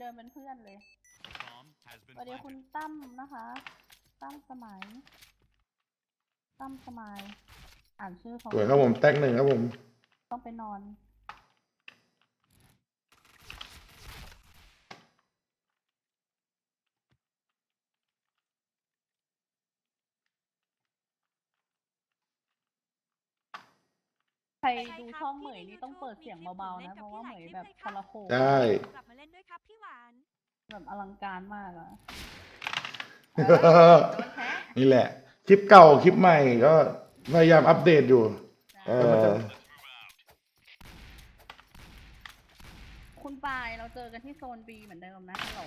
เดินเป็นเพื่อนเลย Bomb has ส been วัสดีคุณ planted. ตั้มนะคะ ตั้มสมัย ตั้มสมัย อ่านชื่อเขาสวยครับผมแตกหนึ่งครับผม ต้องไปนอน ใครดูช่องเหมยนี่ต้องเปิดเสียงเบาๆนะเพราะว่าเหมยแบบทรโขงใช่ กลับมาเล่นด้วยครับพี่หวาน แบบอลังการมากอะนี่แหละ คลิปเก่าคลิปใหม่ก็พยายามอัปเดตอยู่ เออคุณปายเราเจอกันที่โซน B เหมือนเดิมนะฮัลโหล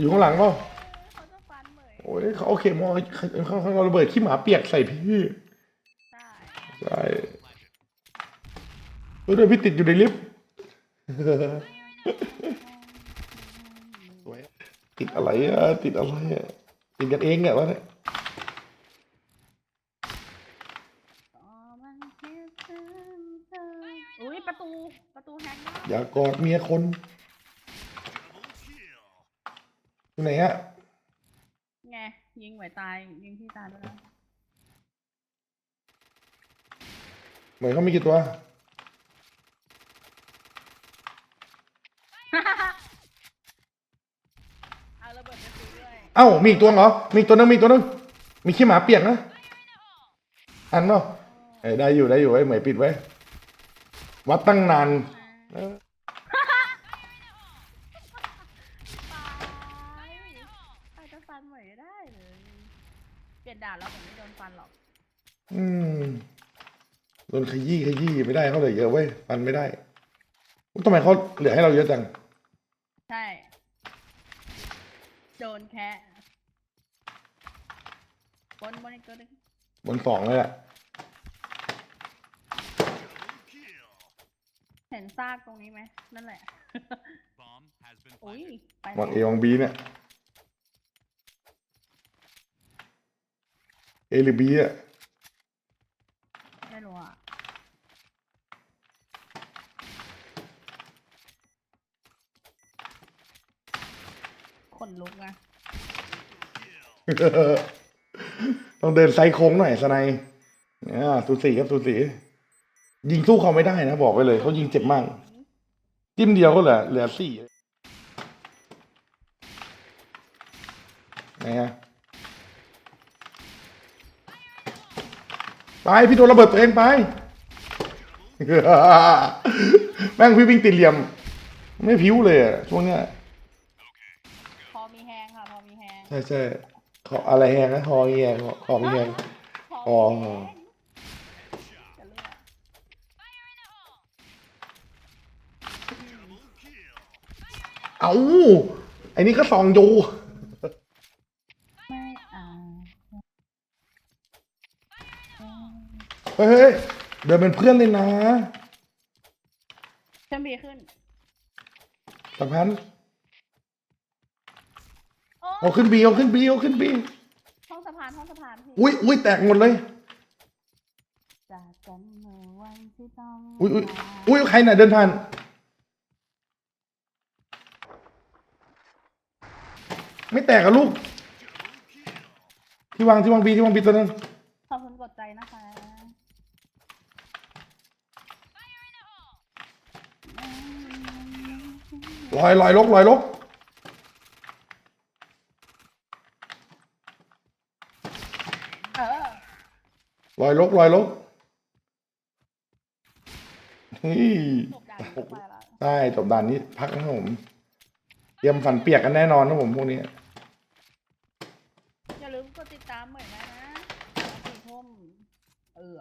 อยู่ข้างหลังเปล่าเขาจะฟันเหมยโอ้ยเขาโอเคมอเขาเขาเอาระเบิดขี้หมาเปียกใส่พี่ใช่ใช่เฮ้ยเดี๋ยวพี่ติดอยู่ในลิฟต์สวยติดอะไรอะติดอะไรอะติดกันเองเนี่ยวะเนี่ยอ๋อมันคิดถึงเธออุ้ยประตูประตูแฮงมากอย่ากอดเมียคน Double kill. อยู่ไหนฮะไงยิงเหมยตายยิงที่ตายด้วยนะเหมือนเขามีกี่ตัว เอาระเบิดไปซื้อด้วยเอ้ามีอีกตัวเหรอ มีอีกตัวนึงมีอีกตัวนึงมีขี้หมาเปียกนะอันเนาะเอ้ยได้อยู่ได้อยู่ไอ้ยเหมยปิดไว้ วัดตั้งนาน เออ ไปไปจะฟันเหมยได้เลย เปลี่ยนด่านแล้วผมไม่โดนฟันหรอก อืมโดนขยี้ขยี้ไม่ได้เขาเหลือเยอะเว้ยฟันไม่ได้ทำไมเขาเหลือให้เราเยอะจัง ใช่ โดนแคะบนบนอีกตัวหนึงบนสองเลยแหละ Double kill. เห็นซากตรงนี้ไหมนั่นแหละ Bomb has been อุ้ย planted. ไปวางเอวางบีเนี่ย เอหรือบีอะไม่รู้อะขนลุกนะ Kill. ต้องเดินไซส์โค้งหน่อยสไนด์อ่าสูสีครับสูสี ยิงสู้เขาไม่ได้นะ บอกไว้เลย เขายิงเจ็บมาก จิ้มเดียวก็เหลือเหลือสี่ไหนฮะ ไปพี่โดนระเบิดตัวเองไป แม่งพี่วิ่งติดเหลี่ยม ไม่พิ้วเลยอะช่วงเนี้ยพอมีแฮงค่ะพอมีแฮงใช่ใช่ขออะไรแหงนะคอแหงขอมีแหงพอ๋อมีแฮงจะเลือก Double kill. เอาไอ้นี่ก็ซองยู ไม่อ่า เฮ้ยเฮ้ย เดินเป็นเพื่อนเลยนะเชื่อมบีขึ้นสัมพันธ์โอ้เอาขึ้นบีเอาขึ้นบีเอาขึ้นบีห้องสะพานห้องสะพานพี่อุ้ยอุ้ยแตกหมดเลย จากกันเมื่อวันที่ต้องอุ้ยอุ้ยลาอุ้ยใครน่ะเดินผ่านไม่แตกอะลูก ที่วางที่วางบีที่วางบีตัวนั้น ขอบคุณกดใจนะคะ ลอยลอยลกลอยลกเออลอยลกลอยลกนี่จบด่านนี้ไปละได้จบด่านนี้พักนะครับผม เตรียมฝันเปียกกันแน่นอนนะผมพวกนี้ อย่าลืมกดติดตามเหมือนนะสี่ทุ่มเออ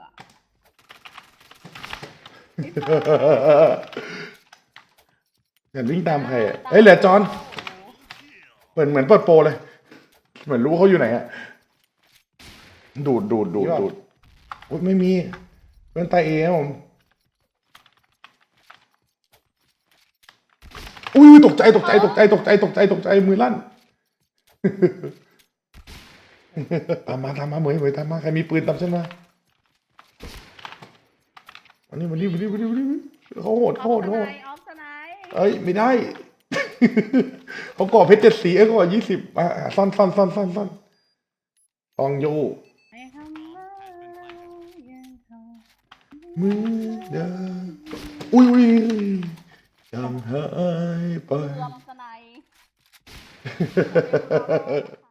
เห็นวิ่งตามใครอะเอ้ยเหลือจอนเหมือนเหมือนเปิดโปรเลย เหมือนรู้ว่าเขาอยู่ไหนอะดูดดูดดูดดูดอุ๊ยไม่มีเป็นตาเอครับผมอุ้ยตกใจตกใจตกใจตกใจตกใจตกใจมือลั่นตามมาตามมาเหมยเหมยตามมาใครมีปืนตามฉันมาอันนี้มานี่มานี่มานี่มานี่เขาโหดอเขาอโหฟดสเขาโหด เอ้ยไม่ได้ เขาก่อเพชรเจ็ดสีเอ้ยเขาก่อยี่สิบอะอะซ่อนซ่อนซ่อนซ่อนซ่อนตองโยไอ้คำว่ายังคงมือเดิมอุ้ยอุ้ยยังหายไปเอือมสไนด์